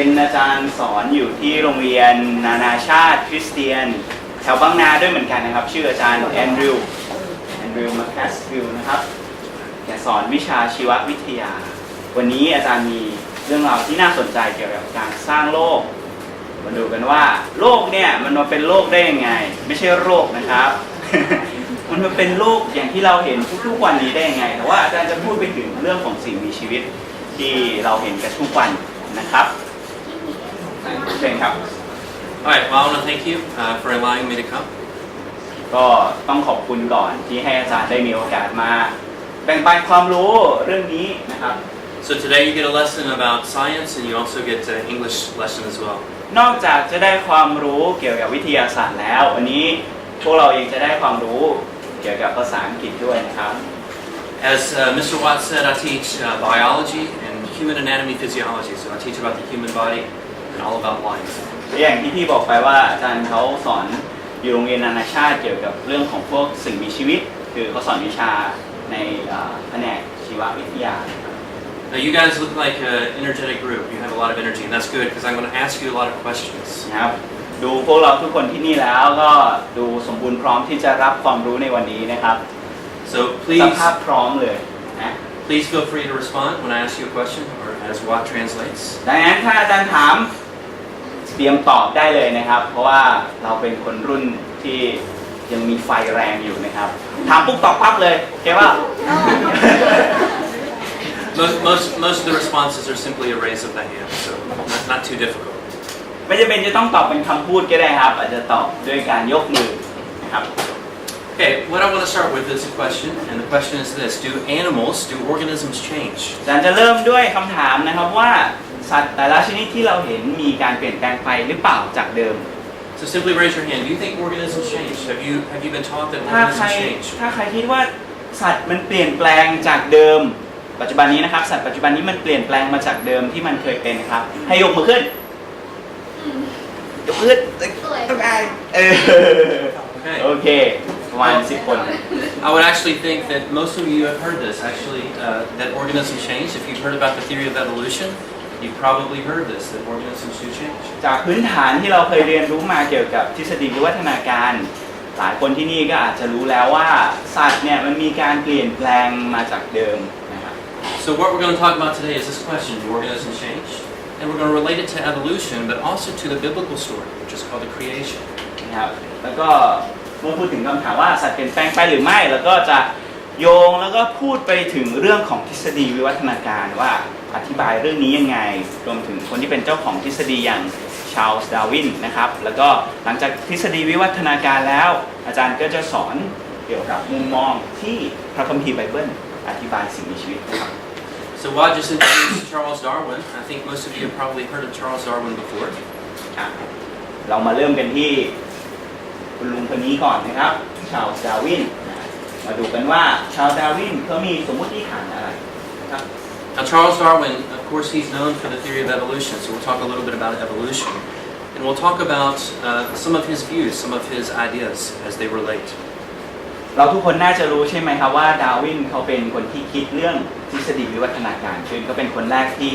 เป็นอาจารย์สอนอยู่ที่โรงเรียนนานาชาติคริสเตียนแถวบางนาด้วยเหมือนกันนะครับ ชื่ออาจารย์แอนดรูว์แอนดรูว์มาคัสฟิลนะครับแกสอนวิชาชีววิทยา วันนี้อาจารย์มีเรื่องราวที่น่าสนใจเกี่ยวกับการสร้างโลก มาดูกันว่า โลกเนี่ยมันมาเป็นโลกได้ยังไง ไม่ใช่โรคนะครับ มันมาเป็นโลกอย่างที่เราเห็นทุกๆวันนี้ได้ยังไง แต่ว่าอาจารย์จะพูดไปถึงเรื่องของสิ่งมีชีวิตที่เราเห็นกันทุกวันนะครับ เชิญครับ All right, well, I want to thank you uh, for allowing me to come. ก็ต้องขอบคุณก่อนที่ให้อาจารย์ได้มีโอกาสมา แบ่งปันความรู้เรื่องนี้นะครับ So today you get a lesson about science and you also get an English lesson as well. นอกจากจะได้ความรู้เกี่ยวกับวิทยาศาสตร์แล้ว วันนี้พวกเรายังจะได้ความรู้เกี่ยวกับภาษาอังกฤษด้วยนะครับ As uh, Mr. Watt said, I teach uh, biology and human anatomy physiology. So I teach about the human body and all about life. และอย่างที่พี่บอกไปว่าอาจารย์เขาสอนอยู่โรงเรียนนานาชาติเกี่ยวกับเรื่องของพวกสิ่งมีชีวิต คือเขาสอนวิชาในเอ่อแผนกชีววิทยา Now you guys look like an energetic group. You have a lot of energy and that's good because I'm going to ask you a lot of questions. นะครับดูพวกเราทุกคนที่นี่แล้วก็ดูสมบูรณ์พร้อมที่จะรับความรู้ในวันนี้นะครับ So ส please, ภาพพร้อมเลยนะ please feel free to respond when I ask you a question or as Watt translates. ดังนั้นถ้าอาจารย์ถาม เตรียมตอบได้เลยนะครับ เพราะว่าเราเป็นคนรุ่นที่ยังมีไฟแรงอยู่นะครับ ถามปุ๊บตอบปั๊บเลยโอเคว่า Most, most, most of the responses are simply a raise of the hand, so not, not too difficult. ไม่จำเป็นจะต้องตอบเป็นคำพูดก็ได้ครับ อาจจะตอบด้วยการยกมือนะครับ Okay, what I want to start with is a question, and the question is this Do animals, do organisms change? อาจารย์จะเริ่มด้วยคำถามนะครับว่า สัตว์แต่ละชนิดที่เราเห็นมีการเปลี่ยนแปลงไปหรือเปล่าจากเดิม So simply raise your hand. Do you think organisms change? Have you, have you been taught that ถ้าใคร organisms change? ถ้าใครคิดว่าสัตว์มันเปลี่ยนแปลงจากเดิม ปัจจุบันนี้นะครับ สัตว์ปัจจุบันนี้มันเปลี่ยนแปลงมาจากเดิมที่มันเคยเป็นครับ ให้ยกมือขึ้นยกมือขึ้นต้องการเออ Okay. โอเคประมาณสิบคน I would actually think that most of you have heard this, actually, uh, that organisms change. If you've heard about the theory of evolution, you've probably heard this, that organisms do change. จากพื้นฐานที่เราเคยเรียนรู้มาเกี่ยวกับทฤษฎีวิวัฒนาการ หลายคนที่นี่ก็อาจจะรู้แล้วว่าสัตว์เนี่ยมันมีการเปลี่ยนแปลงมาจากเดิมนะครับ So what we're going to talk about today is this question, do organisms change? And we're going to relate it to evolution, but also to the biblical story, which is called the creation. นะครับแล้วก็เมื่อพูดถึงคำถามว่าสัตว์เปลี่ยนแปลงไปหรือไม่ แล้วก็จะโยงแล้วก็พูดไปถึงเรื่องของทฤษฎีวิวัฒนาการว่า อธิบายเรื่องนี้ยังไง รวมถึงคนที่เป็นเจ้าของทฤษฎีอย่างชาร์ลส์ดาร์วินนะครับ แล้วก็หลังจากทฤษฎีวิวัฒนาการแล้ว อาจารย์ก็จะสอนเกี่ยวกับมุมมองที่พระคัมภีร์ไบเบิลอธิบายสิ่งมีชีวิตนะครับ So Wad just introduced Charles Darwin. I think most of you have probably heard of Charles Darwin before. อะเรามาเริ่มกันที่คุณลุงคนนี้ก่อนนะครับ ชาร์ลส์ดาร์วินนะมาดูกันว่าชาร์ลส์ดาร์วินเขามีสมมติฐานอะไรนะครับ Now Charles Darwin, of course, he's known for the theory of evolution, so we'll talk a little bit about evolution. And we'll talk about uh, some of his views, some of his ideas as they relate. เราทุกคนน่าจะรู้ใช่ไหมครับว่าดาร์วินเขาเป็นคนที่คิดเรื่องทฤษฎีวิวัฒนาการคือเขาเป็นคนแรกที่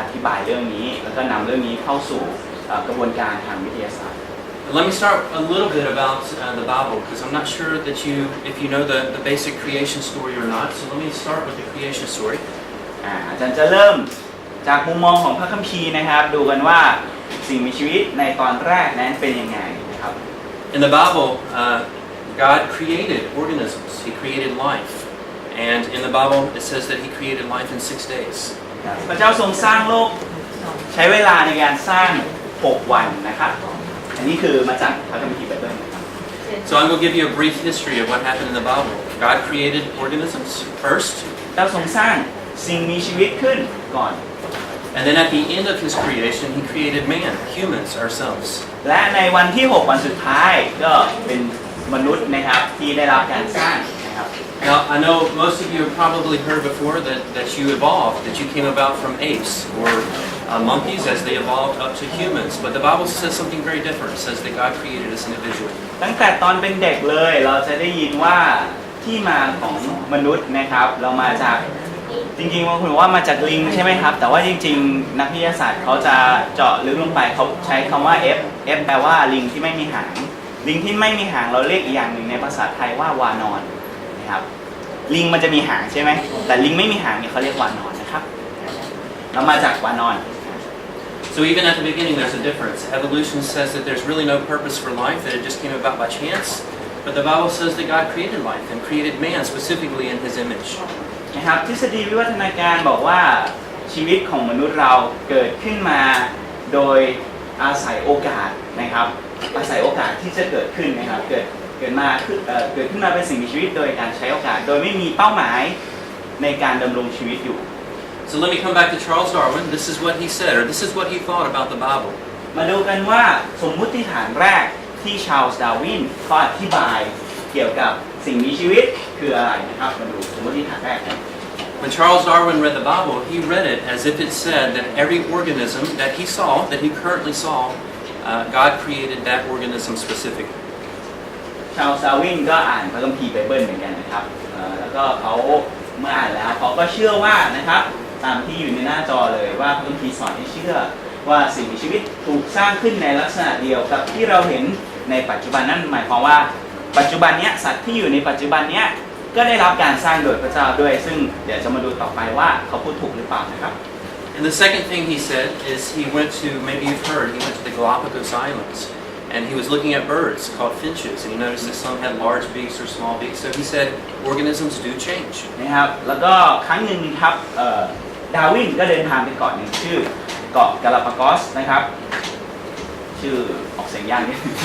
อธิบายเรื่องนี้ แล้วก็นำเรื่องนี้เข้าสู่เอ่อกระบวนการทางวิทยาศาสตร์ And let me start a little bit about uh, the Bible, because I'm not sure that you, if you know the, the basic creation story or not. So let me start with the creation story. อ่าอาจารย์จะเริ่มจากมุมมองของพระคัมภีร์นะครับ ดูกันว่าสิ่งมีชีวิตในตอนแรกนั้นเป็นยังไงนะครับ In the Bible, uh, God created organisms. He created life. And in the Bible, it says that He created life in six days. พระเจ้าทรงสร้างโลกใช้เวลาในการสร้าง 6 วันนะครับ อันนี้คือมาจากพระคัมภีร์ไบเบิลนะครับ So I'm going to give you a brief history of what happened in the Bible. God created organisms first, พระเจ้าทรงสร้าง สิ่งมีชีวิตขึ้นก่อน and then at the end of His creation, He created man, humans, ourselves. และในวันที่ 6 วันสุดท้ายก็เป็นมนุษย์นะครับที่ได้รับการสร้างนะครับ Now, I know most of you have probably heard before that, that you evolved, that you came about from apes or uh, monkeys as they evolved up to humans. But the Bible says something very different. It says that God created us individually. ตั้งแต่ตอนเป็นเด็กเลยเราจะได้ยินว่าที่มาของมนุษย์นะครับ เรามาจาก จริงๆบางคนบอกว่ามาจากลิงใช่ไหมครับ แต่ว่าจริง ๆ นักวิทยาศาสตร์เขาจะเจาะลึกลงไปเขาใช้คำว่า F F แปลว่าลิงที่ไม่มีหาง ลิงที่ไม่มีหางเราเรียกอีกอย่างหนึ่งในภาษาไทยว่าวานอนนะครับ ลิงมันจะมีหางใช่ไหม แต่ลิงไม่มีหางเนี่ยเขาเรียกวานอนนะครับ เรามาจากวานอน So even at the beginning, there's a difference. Evolution says that there's really no purpose for life, that it just came about by chance. But the Bible says that God created life and created man specifically in his image. นะครับทฤษฎีวิวัฒนาการบอกว่าชีวิตของมนุษย์เราเกิดขึ้นมาโดยอาศัยโอกาสนะครับ อาศัยโอกาสที่จะเกิดขึ้นนะครับ เกิดเกิดมาขึ้นเอ่อเกิดขึ้นมาเป็นสิ่งมีชีวิตโดยการใช้โอกาส โดยไม่มีเป้าหมายในการดำรงชีวิตอยู่ So let me come back to Charles Darwin. This is what he said, or this is what he thought about the Bible. มาดูกันว่าสมมุติฐานแรกที่ชาลส์ดาร์วินเขาอธิบายเกี่ยวกับ สิ่งมีชีวิตคืออะไรนะครับมาดูสมมติฐานแรกกัน When Charles Darwin read the Bible, he read it as if it said that every organism that he saw, that he currently saw, uh, God created that organism specifically. ชาลส์ดาร์วินก็อ่านพระคัมภีร์ไบเบิลเหมือนกันนะครับเอ่อแล้วก็เขาเมื่ออ่านแล้วเขาก็เชื่อว่านะครับตามที่อยู่ในหน้าจอเลยว่าพระคัมภีร์สอนให้เชื่อว่าสิ่งมีชีวิตถูกสร้างขึ้นในลักษณะเดียวกับที่เราเห็นในปัจจุบันนั่นหมายความว่า ปัจจุบันเนี้ยสัตว์ที่อยู่ในปัจจุบันเนี้ยก็ได้รับการสร้างโดยพระเจ้าด้วย ซึ่งเดี๋ยวจะมาดูต่อไปว่าเขาพูดถูกหรือเปล่านะครับ And the second thing he said is he went to, maybe you've heard, he went to the Galapagos Islands. And he was looking at birds called finches, and he noticed that some had large beaks or small beaks. So he said, organisms do change. นะครับแล้วก็ครั้งหนึ่งครับเอ่อดาร์วินก็เดินทางไปเกาะหนึ่งชื่อเกาะกาลาปากอสนะครับ ชื่อออกเสียงยากนิดนึง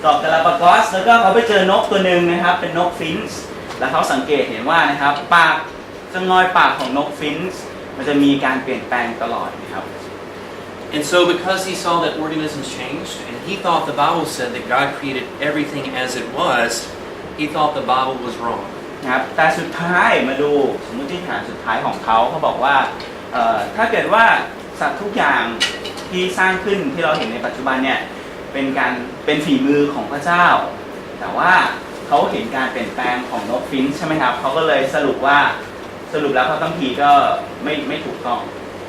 เกาะกาลาปากอส แล้วก็เขาไปเจอนกตัวหนึ่งนะครับ เป็นนกฟินช์แล้วเขาสังเกตเห็นว่านะครับ ปากจะงอยปากของนกฟินช์มันจะมีการเปลี่ยนแปลงตลอดนะครับ And so, because he saw that organisms changed, and he thought the Bible said that God created everything as it was, he thought the Bible was wrong. นะครับแต่สุดท้ายมาดูสมมติฐานสุดท้ายของเขาเขาบอกว่าเอ่อถ้าเกิดว่าสัตว์ทุกอย่างที่สร้างขึ้นที่เราเห็นในปัจจุบันเนี่ย เป็นการเป็นฝีมือของพระเจ้า แต่ว่าเขาเห็นการเปลี่ยนแปลงของนกฟินช์ใช่ไหมครับเขาก็เลยสรุปว่าสรุปแล้วพระคัมภีร์ก็ไม่ไม่ถูกต้อง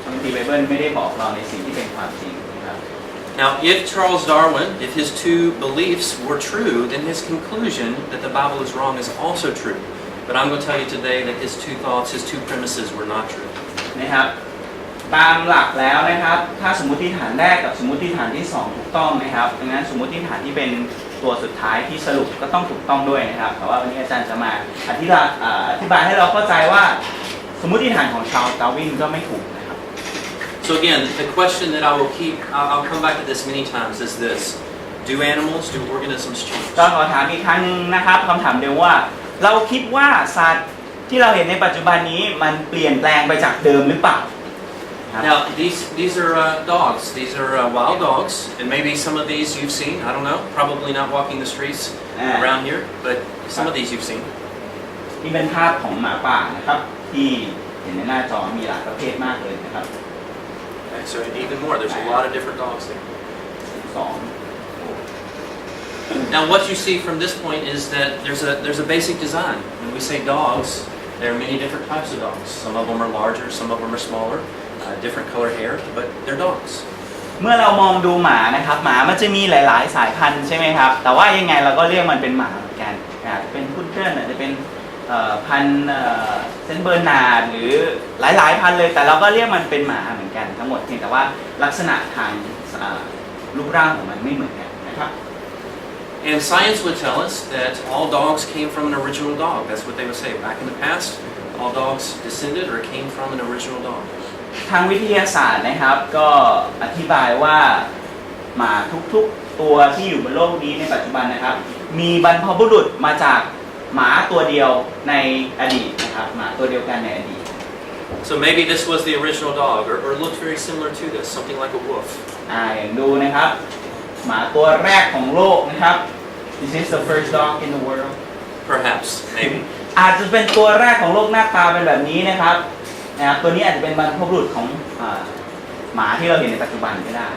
พระคัมภีร์ไบเบิลไม่ได้บอกเราในสิ่งที่เป็นความจริงนะครับ Now, if Charles Darwin, if his two beliefs were true, then his conclusion that the Bible is wrong is also true. But I'm going to tell you today that his two thoughts, his two premises were not true. นะครับ ตามหลักแล้วนะครับ ถ้าสมมติฐานแรกกับสมมติฐานที่สองถูกต้องนะครับดังนั้นสมมติฐานที่เป็นตัวสุดท้ายที่สรุปก็ต้องถูกต้องด้วยนะครับ แต่ว่าวันนี้อาจารย์จะมาอธิบายอ่าอธิบายให้เราเข้าใจว่าสมมติฐานของชาลส์ดาร์วินก็ไม่ถูกนะครับ So again, the question that I will keep, I'll, I'll come back to this many times, is this. Do animals, do organisms change? ก็ขอถามอีกครั้งหนึงนะครับคำถามเดิมว่า เราคิดว่าสัตว์ที่เราเห็นในปัจจุบันนี้มันเปลี่ยนแปลงไปจากเดิมหรือเปล่าครับ Now, these, these are uh, dogs. These are uh, wild dogs, and maybe some of these you've seen. I don't know. Probably not walking the streets Ah. around here, but some of these you've seen. นี่เป็นภาพของหมาป่านะครับ ที่เห็นในหน้าจอมีหลายประเภทมากเลยนะครับ Okay, so even more, there's a lot of different dogs there. สอง Now, what you see from this point is that there's a there's a basic design. When we say dogs, there are many different types of dogs. Some of them are larger, some of them are smaller, Uh, different color hair, but they're dogs. เมื่อเรามองดูหมานะครับ หมามันจะมีหลาย ๆ สายพันธุ์ใช่ไหมครับ แต่ว่ายังไงเราก็เรียกมันเป็นหมาเหมือนกันอาจจะเป็นพุดเดิ้ลอาจจะเป็นเอ่อพันธุ์เอ่อเซนต์เบอร์นาร์ดหรือหลาย ๆ พันธุ์เลย แต่เราก็เรียกมันเป็นหมาเหมือนกันทั้งหมดเพียงแต่ว่าลักษณะทางเอ่อรูปร่างของมันไม่เหมือนกันนะครับ And science would tell us that all dogs came from an original dog. That's what they would say. Back in the past, all dogs descended or came from an original dog. ทางวิทยาศาสตร์นะครับก็อธิบายว่าหมาทุกๆตัวที่อยู่บนโลกนี้ในปัจจุบันนะครับ มีบรรพบุรุษมาจากหมาตัวเดียวในอดีตนะครับหมาตัวเดียวกันในอดีต So maybe this was the original dog, or, or looked very similar to this, something like a wolf. อ่าอย่างดูนะครับ หมาตัวแรกของโลกนะครับ This is the first dog in the world Perhaps, maybe. อาจจะเป็นตัวแรกของโลกหน้าตาเป็นแบบนี้นะครับนะครับตัวนี้อาจจะเป็นบรรพบุรุษของอ่าหมาที่เราเห็นในปัจจุบันก็ได้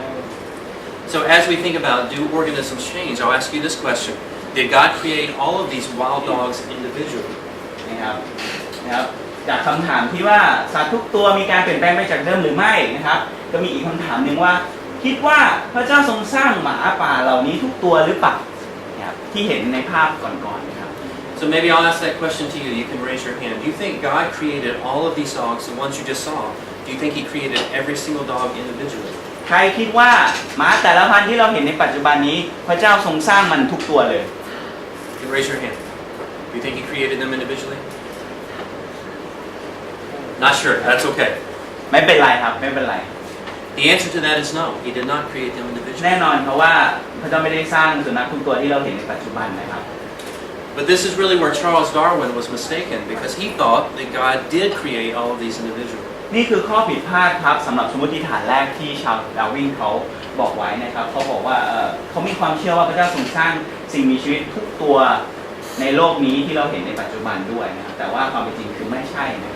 So as we think about do organisms change, I'll ask you this question. Did God create all of these wild dogs individually? นะครับนะครับจากคำถามที่ว่าสัตว์ทุกตัวมีการเปลี่ยนแปลงไปจากเดิมหรือไม่นะครับ ก็มีอีกคำถามหนึ่งว่า คิดว่าพระเจ้าทรงสร้างหมาป่าเหล่านี้ทุกตัวหรือเปล่านะครับที่เห็นในภาพก่อนๆนะครับ So maybe I'll ask that question to you. You can raise your hand. Do you think God created all of these dogs, the ones you just saw? Do you think He created every single dog individually? ใครคิดว่าหมาแต่ละพันธุ์ที่เราเห็นในปัจจุบันนี้ พระเจ้าทรงสร้างมันทุกตัวเลย You can raise your hand. Do you think He created them individually? Not sure. That's okay. ไม่เป็นไรครับไม่เป็นไร The answer to that is no. He did not create them แน่ individually. นอนเพราะว่าพระเจ้าไม่ได้สร้างสุนัขทุกตัวที่เราเห็นในปัจจุบันนะครับ But this is really where Charles Darwin was mistaken because he thought that God did create all of these individuals. นี่คือข้อผิดพลาดครับสำหรับสมมติฐานแรกที่ชาวดาวินเขาบอกไว้นะครับเขาบอกว่าเอ่อเขามีความเชื่อว่าพระเจ้าทรงสร้างสิ่งมีชีวิตทุกตัวในโลกนี้ที่เราเห็นในปัจจุบันด้วยนะครับแต่ว่าความเป็นจริงคือไม่ใช่นะครับ